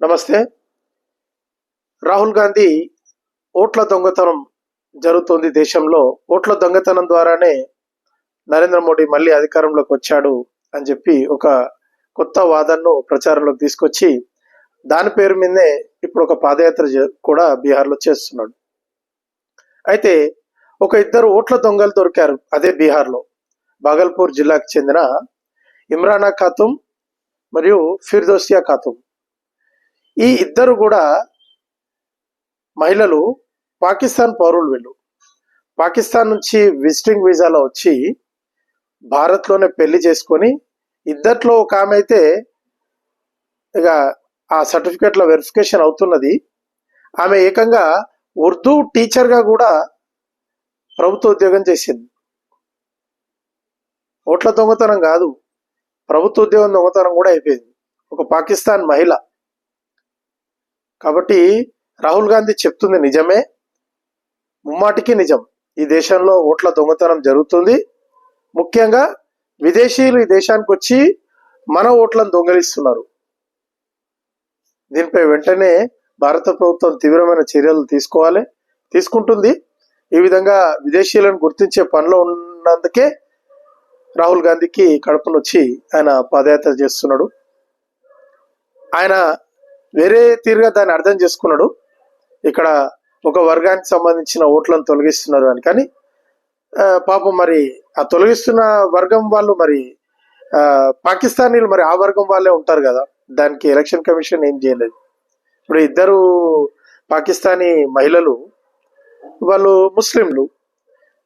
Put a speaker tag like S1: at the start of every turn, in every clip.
S1: నమస్తే. రాహుల్ గాంధీ ఓట్ల దొంగతనం జరుగుతుంది దేశంలో. ఓట్ల దొంగతనం ద్వారానే నరేంద్ర మోడీ మళ్ళీ అధికారంలోకి వచ్చాడు అని చెప్పి ఒక కొత్త వాదనను ప్రచారంలోకి తీసుకొచ్చి దాని పేరు మీదనే ఇప్పుడు ఒక పాదయాత్ర కూడా బీహార్లో చేస్తున్నాడు. అయితే ఒక ఇద్దరు ఓట్ల దొంగలు దొరికారు అదే బీహార్లో. బాగల్పూర్ జిల్లాకు చెందిన ఇమ్రానా ఖాతుం మరియు ఫిర్దోసియా ఖాతుం ఈ ఇద్దరు కూడా మహిళలు పాకిస్తాన్ పౌరులు వీళ్ళు. పాకిస్తాన్ నుంచి విజిటింగ్ వీసాలో వచ్చి భారత్లోనే పెళ్ళి చేసుకొని ఇద్దట్లో ఒక ఆమె అయితే ఇక ఆ సర్టిఫికెట్ల వెరిఫికేషన్ అవుతున్నది. ఆమె ఏకంగా ఉర్దూ టీచర్గా కూడా ప్రభుత్వ ఉద్యోగం చేసింది. ఓట్ల దొంగతనం కాదు ప్రభుత్వ ఉద్యోగం దొంగతనం కూడా అయిపోయింది. ఒక పాకిస్తాన్ మహిళ కాబట్టి రాహుల్ గాంధీ చెప్తుంది నిజమే. ముమ్మాటికి నిజం. ఈ దేశంలో ఓట్ల దొంగతనం జరుగుతుంది. ముఖ్యంగా విదేశీయులు ఈ దేశానికి వచ్చి మన ఓట్లను దొంగలిస్తున్నారు. దీనిపై వెంటనే భారత ప్రభుత్వం తీవ్రమైన చర్యలు తీసుకోవాలి తీసుకుంటుంది. ఈ విధంగా విదేశీయులను గుర్తించే పనిలో ఉన్నందుకే రాహుల్ గాంధీకి కడుపునొచ్చి ఆయన పాదయాత్ర చేస్తున్నాడు. ఆయన వేరే తీరుగా దాన్ని అర్థం చేసుకున్నాడు. ఇక్కడ ఒక వర్గానికి సంబంధించిన ఓట్లను తొలగిస్తున్నారు అని. కానీ పాపం మరి ఆ తొలగిస్తున్న వర్గం వాళ్ళు మరి పాకిస్తానీలు మరి ఆ వర్గం వాళ్ళే ఉంటారు కదా. దానికి ఎలక్షన్ కమిషన్ ఏం చేయలేదు. ఇప్పుడు ఇద్దరు పాకిస్తానీ మహిళలు వాళ్ళు ముస్లింలు.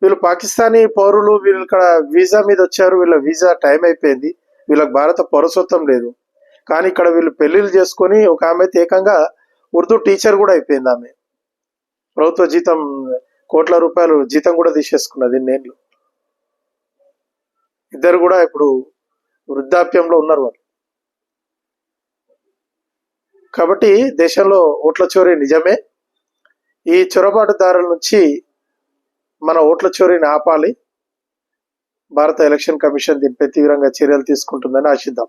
S1: వీళ్ళు పాకిస్తానీ పౌరులు వీళ్ళు ఇక్కడ వీసా మీద వచ్చారు వీళ్ళ వీసా టైం అయిపోయింది. వీళ్ళకి భారత పౌరసత్వం లేదు. కానీ ఇక్కడ వీళ్ళు పెళ్ళిళ్ళు చేసుకొని ఒక ఆమె ఏకంగా ఉర్దూ టీచర్ కూడా అయిపోయింది ఆమె. ప్రభుత్వ జీతం కోట్ల రూపాయలు జీతం కూడా తీసేసుకున్నది నేను ఇద్దరు కూడా ఇప్పుడు వృద్ధాప్యంలో ఉన్నారు వాళ్ళు. కాబట్టి దేశంలో ఓట్ల చోరీ నిజమే. ఈ చొరబాటుదారుల నుంచి మన ఓట్ల చోరీని ఆపాలి. భారత ఎలక్షన్ కమిషన్ దీనిపై తీవ్రంగా చర్యలు తీసుకుంటుందని ఆశిద్దాం.